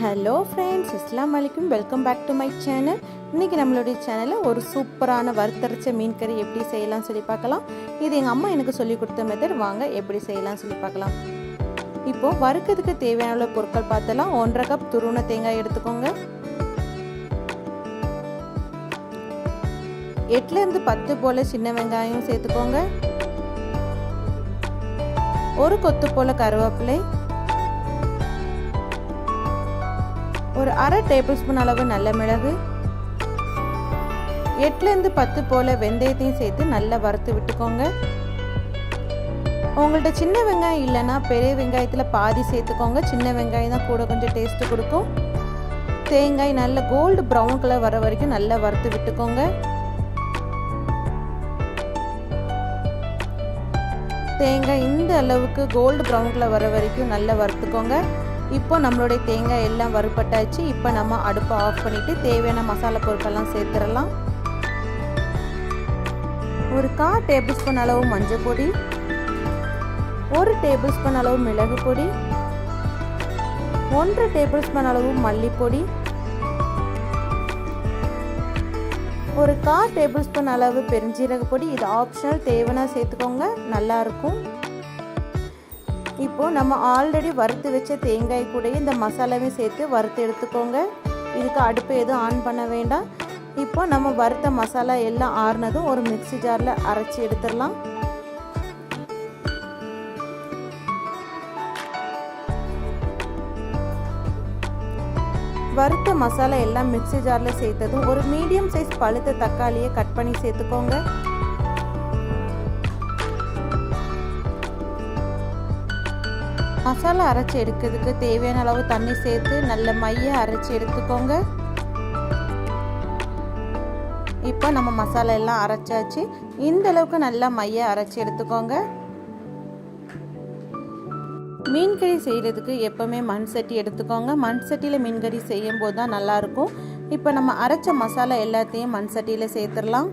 Hello friends இஸ்லாம் வலைக்கும் welcome back to my channel இன்றைக்கி நம்மளுடைய சேனலில் ஒரு சூப்பரான வறுத்தரைச்ச மீன் கறி எப்படி செய்யலாம் சொல்லி பார்க்கலாம். இது எங்கள் அம்மா எனக்கு சொல்லி கொடுத்த மெத்தட் வாங்க எப்படி செய்யலாம் சொல்லி பார்க்கலாம். இப்போது வறுக்கிறதுக்கு தேவையான உள்ள பொருட்கள் பார்த்தலாம் ஒன்றரை கப் துருண தேங்காய் எடுத்துக்கோங்க. எட்டுலேருந்து பத்து போல் சின்ன வெங்காயம் சேர்த்துக்கோங்க. ஒரு கொத்து போல் கருவேப்பிலை. ஒரு அரை டேபிள் ஸ்பூன் அளவு நல்ல மிளகு எட்டுலேருந்து பத்து போல் வெந்தயத்தையும் சேர்த்து நல்லா வறுத்து விட்டுக்கோங்க. உங்கள்ட்ட சின்ன வெங்காயம் இல்லைன்னா பெரிய வெங்காயத்தில் பாதி சேர்த்துக்கோங்க. சின்ன வெங்காயம் தான் கூட கொஞ்சம் டேஸ்ட்டு கொடுக்கும். தேங்காய் நல்ல கோல்டு ப்ரௌன் கலர் வர வரைக்கும் நல்லா வறுத்து விட்டுக்கோங்க. தேங்காய் இந்த அளவுக்கு கோல்டு ப்ரௌன் கலர் வர வரைக்கும் நல்லா வறுத்துக்கோங்க. இப்போ நம்மளுடைய தேங்காய் எல்லாம் வறுப்பட்டாச்சு இப்போ நம்ம அடுப்பை ஆஃப் பண்ணிவிட்டு தேவையான மசாலா பொருட்கள்லாம் சேர்த்துடலாம். ஒரு கா டேபிள் ஸ்பூன் அளவு மஞ்சள் பொடி. ஒரு டேபிள் ஸ்பூன் அளவு மிளகு பொடி. ஒன்றரை டேபிள் ஸ்பூன் அளவு மல்லிப்பொடி. ஒரு கா டேபிள் ஸ்பூன் அளவு பெருஞ்சீரக பொடி இது ஆப்ஷனல் தேவைன்னா சேர்த்துக்கோங்க. நல்லாயிருக்கும் இப்போது நம்ம ஆல்ரெடி வறுத்து வச்ச தேங்காய் கூட இந்த மசாலாவையும் சேர்த்து வறுத்து எடுத்துக்கோங்க. இதுக்கு அடுப்பு எதுவும் ஆன் பண்ண வேண்டாம். இப்போ நம்ம வறுத்த மசாலா எல்லாம் ஆறுனதும் ஒரு மிக்சி ஜாரில் அரைச்சி எடுத்துடலாம். வறுத்த மசாலா எல்லாம் மிக்சி ஜாரில் சேர்த்ததும் ஒரு மீடியம் சைஸ் பழுத்த தக்காளியை கட் பண்ணி சேர்த்துக்கோங்க. மசாலா அரைச்சி எடுக்கிறதுக்கு தேவையான அளவு தண்ணி சேர்த்து நல்ல மைய அரைச்சி எடுத்துக்கோங்க. இப்போ நம்ம மசாலா எல்லாம் அரைச்சாச்சு. இந்த அளவுக்கு நல்லா மைய அரைச்சி எடுத்துக்கோங்க. மீன் கறி செய்கிறதுக்கு எப்போவுமே மண் சட்டி எடுத்துக்கோங்க. மண் சட்டியில் மீன் கறி செய்யும் போது தான் நல்லாயிருக்கும் இப்போ நம்ம அரைச்ச மசாலா எல்லாத்தையும் மண் சட்டியில் சேர்த்துடலாம்.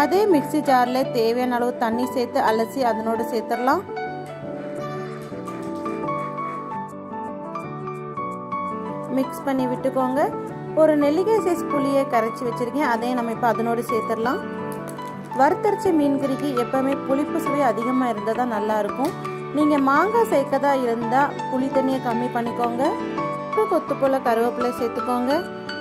அதே மிக்சி ஜாரில் தேவையான அளவு தண்ணி சேர்த்து அலசி அதனோடு சேர்த்துடலாம். மிக்ஸ் பண்ணி விட்டுக்கோங்க. ஒரு நெல்லிக்காய் சைஸ் புளியை கரைச்சி வச்சுருக்கேன். அதையும் நம்ம இப்போ அதனோடு சேர்த்துடலாம். வறுத்தரிச்ச மீன் கறிக்கு எப்போவுமே புளிப்பு சுவை அதிகமாக இருந்தால் தான் நல்லாயிருக்கும் நீங்கள் மாங்காய் சேர்க்கதா இருந்தால் புளி தண்ணியை கம்மி பண்ணிக்கோங்க. கொத்து போல் கருவேப்பிலை சேர்த்துக்கோங்க.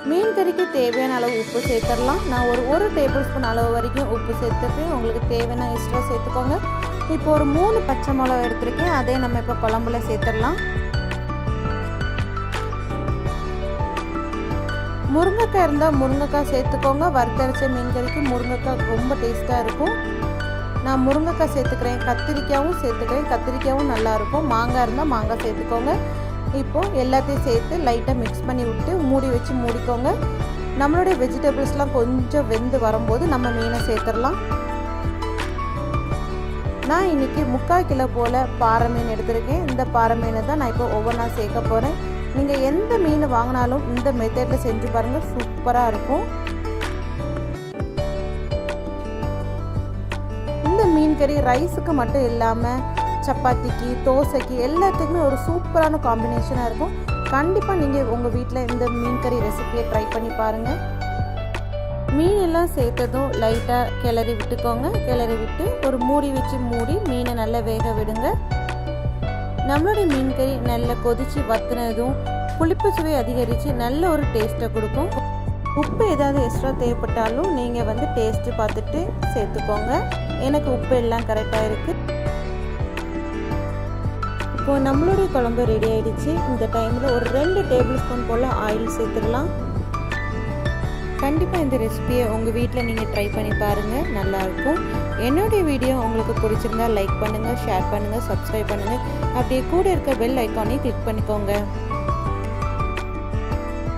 மீன் கறிக்கு தேவையான அளவு உப்பு சேர்த்துடலாம். நான் ஒரு ஒரு டேபிள் ஸ்பூன் அளவு வரைக்கும் உப்பு சேர்த்துருக்கேன் உங்களுக்கு தேவையான எக்ஸ்ட்ரா சேர்த்துக்கோங்க. இப்போ ஒரு மூணு பச்சை மிளகா எடுத்திருக்கேன். அதே நம்ம இப்போ குழம்புல சேர்த்துடலாம். முருங்கைக்காய் இருந்தால் முருங்கைக்காய் சேர்த்துக்கோங்க. வறுத்தரைச்ச மீன் கறிக்கு முருங்கைக்காய் ரொம்ப டேஸ்ட்டாக இருக்கும். நான் முருங்கைக்காய் சேர்த்துக்கிறேன். கத்திரிக்காயும் சேர்த்துக்கிறேன். கத்திரிக்காயும் நல்லாயிருக்கும் மாங்காய் இருந்தால் மாங்காய் சேர்த்துக்கோங்க. இப்போது எல்லாத்தையும் சேர்த்து லைட்டாக மிக்ஸ் பண்ணி விட்டு மூடி வச்சு மூடிக்கோங்க. நம்மளுடைய வெஜிடபிள்ஸ்லாம் கொஞ்சம் வெந்து வரும்போது நம்ம மீனை சேர்த்துடலாம். நான் இன்றைக்கி முக்கால் கிலோ போல் பாறை மீன் எடுத்திருக்கேன். இந்த பாறை மீனை தான் நான் இப்போ ஒவ்வொன்றா சேர்க்க போகிறேன் நீங்கள் எந்த மீன் வாங்கினாலும் இந்த மெத்தடில் செஞ்சு பாருங்கள் சூப்பராக இருக்கும். இந்த மீன் கறி ரைஸுக்கு மட்டும் இல்லாமல் சப்பாத்திக்கு தோசைக்கு எல்லாத்துக்குமே ஒரு சூப்பரான காம்பினேஷனாக இருக்கும். கண்டிப்பாக நீங்கள் உங்கள் வீட்டில் இந்த மீன் கறி ரெசிபியை ட்ரை பண்ணி பாருங்கள் மீன் எல்லாம் சேர்த்ததும் லைட்டாக கிளறி விட்டுக்கோங்க. கிளறி விட்டு ஒரு மூடி வச்சு மூடி மீனை நல்லா வேக விடுங்க. நம்மளுடைய மீன் கறி நல்லா கொதித்து வத்துனதும் புளிப்பு சுவை அதிகரித்து நல்ல ஒரு டேஸ்ட்டை கொடுக்கும். உப்பு ஏதாவது எக்ஸ்ட்ரா தேவைப்பட்டாலும் நீங்கள் வந்து டேஸ்ட்டு பார்த்துட்டு சேர்த்துக்கோங்க. எனக்கு உப்பு எல்லாம் கரெக்டாக இருக்குது இப்போ நம்மளுடைய குழம்பு ரெடி ஆயிடுச்சு. இந்த டைமில் ஒரு ரெண்டு டேபிள் ஸ்பூன் போல் ஆயில் சேர்த்துடலாம். கண்டிப்பாக இந்த ரெசிபியை உங்கள் வீட்டில் நீங்கள் ட்ரை பண்ணி பாருங்கள் நல்லாயிருக்கும் என்னுடைய வீடியோ உங்களுக்கு பிடிச்சிருந்தா லைக் பண்ணுங்கள் ஷேர் பண்ணுங்கள் சப்ஸ்கிரைப் பண்ணுங்கள் அப்படியே கூட இருக்க பெல் ஐக்கானையும் கிளிக் பண்ணிக்கோங்க.